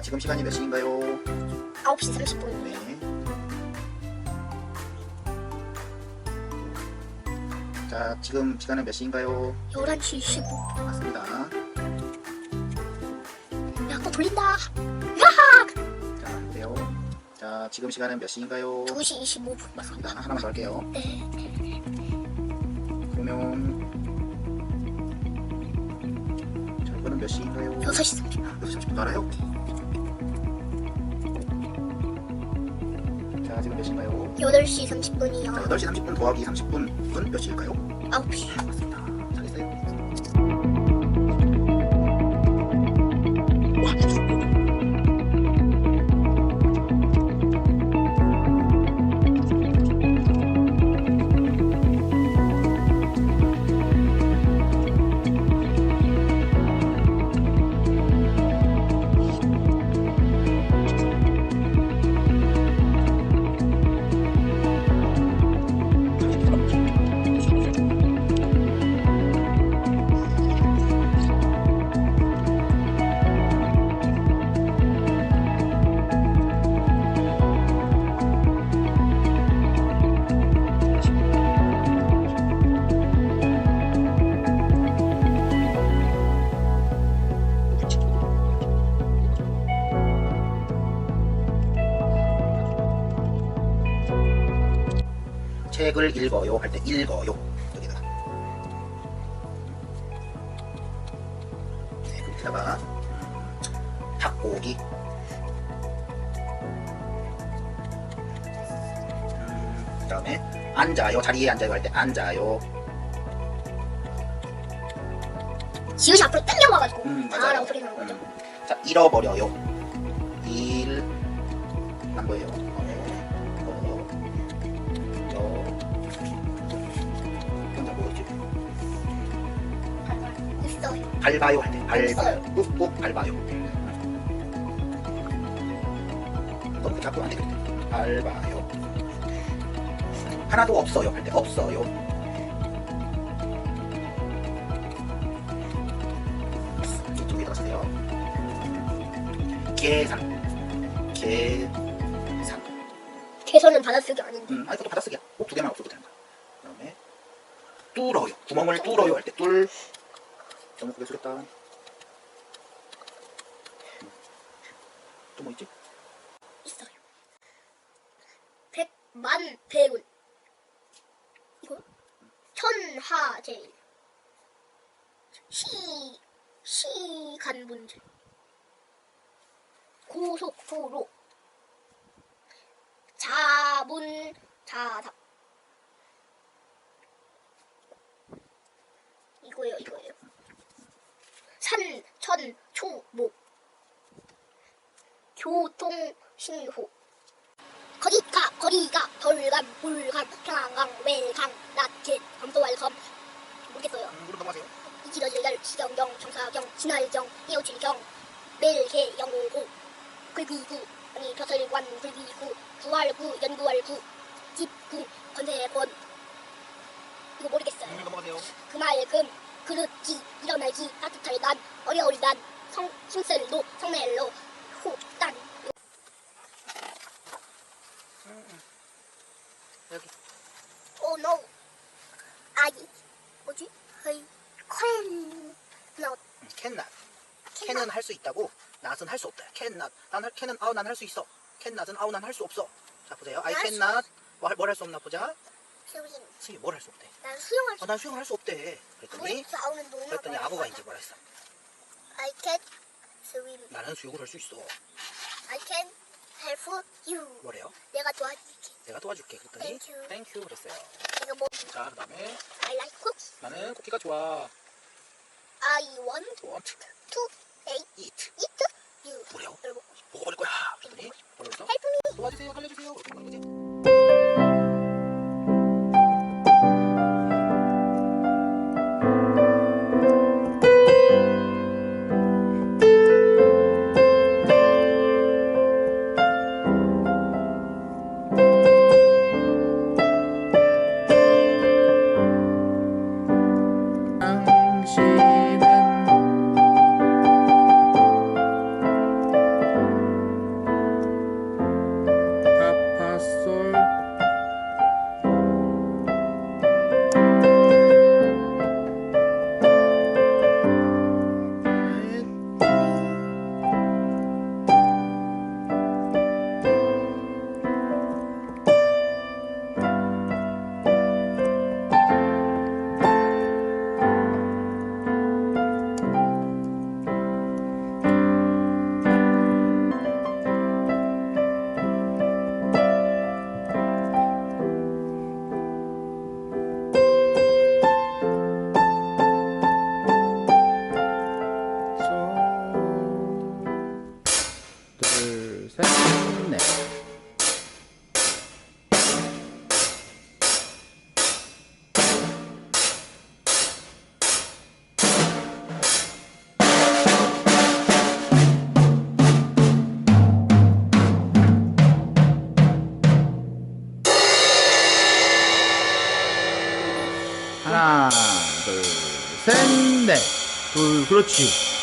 자, 지금 시간이 몇 시인가요? 9시 30분. 네. 자, 지금 시간은 몇 시인가요? 11시 15분. 맞습니다. 야, 또 돌린다. 자, 그래요. 자, 지금 시간은 몇 시인가요? 2시 25분. 맞습니다. 하나만 더 할게요. 네. 그러면 자, 이거는 몇 시인가요? 6시 30분. 6시 30분 알아요? 자, 지금 몇 시인가요? 8시 자, 30분이요. 8시 30분 더하기 30분은 몇 시일까요? 9시. 맞습니다. 잘했어요. 책을 읽어요 할 때 읽어요 여기다가 네 음, 닭고기 음, 그 다음에 앉아요 자리에 앉아요 할 때 앉아요 지읒이 앞으로 당겨 와가지고. 음, 맞아요. 다라고 소리 나는 거죠. 음. 자 잃어버려요 일 안 보여요 밟아요 할 때 밟아요. 꾹꾹 밟아요. 너무 자꾸 안 되겠다 밟아요. 하나도 없어요 할 때 없어요. 이쪽에 넣으세요. 계산. 계산. 개선은 받아쓰기 아닌데. 음, 아 이것도 받아쓰기야. 꼭 두 개만 없어도 되는 거야. 그 다음에 뚫어요. 구멍을 뚫어요 할 때 뚫 너무 크게 쓰겠다 또 뭐 있지? 있어요. 백만 배운. 이거? 천하제일. 시, 시간 문제. 고속도로. 자문, 자답. 이거예요. 산, 천, 초, 목. 교통, 신호. 거리가 거리가 벌감 불감 평안강 외강 낮게 감도왈섬 모르겠어요. 음, 넘어가세요. 이기러질달 시경경 정사경 진할경 이오칠경 멜해 영오고 굴비구. 아니 벼슬관 굴비구. 구할구 연구할구. 집구 건세권. 이거 모르겠어요. 음, 넘어가세요. 그말금 그릇기 일어나기 따뜻할 난 어려울 난성 힘셀로 성낼로 호딴 여기. 오 노. 아이 뭐지? 헤이. 퀸 넛. 캔낫 캔은 할 수 있다고? 낫은 할 수 없다. 캔낫 난 캔은 아우 난 할 수 있어. 캔낫은 아우 난 할 수 없어. 자 보세요. I 할 수- cannot 뭘할 수 없나 보자 수인 승희 뭘할 수 없대. 난 수영할 수 어, 난 수영을 할 수 없대. 그랬더니 싸우는 그랬더니 악어가 이제 뭐라 했어? I can swim. 나는 수영을 할 수 있어. I can help you. 뭐래요? 내가 도와줄게. 내가 도와줄게. 그랬더니 Thank you. 땡큐 그랬어요. 이거 뭐? 자 그다음에 I like cookies 나는 쿠키가 좋아. I want want 셋, 넷. 하나, 둘, 셋, 넷. 둘, 그렇지.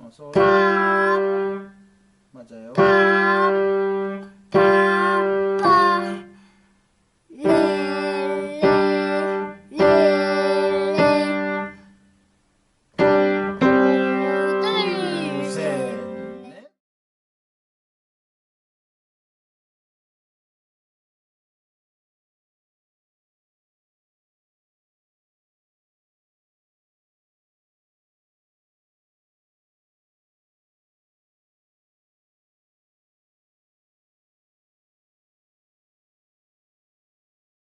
어, 솔. 팝, 맞아요. 팝,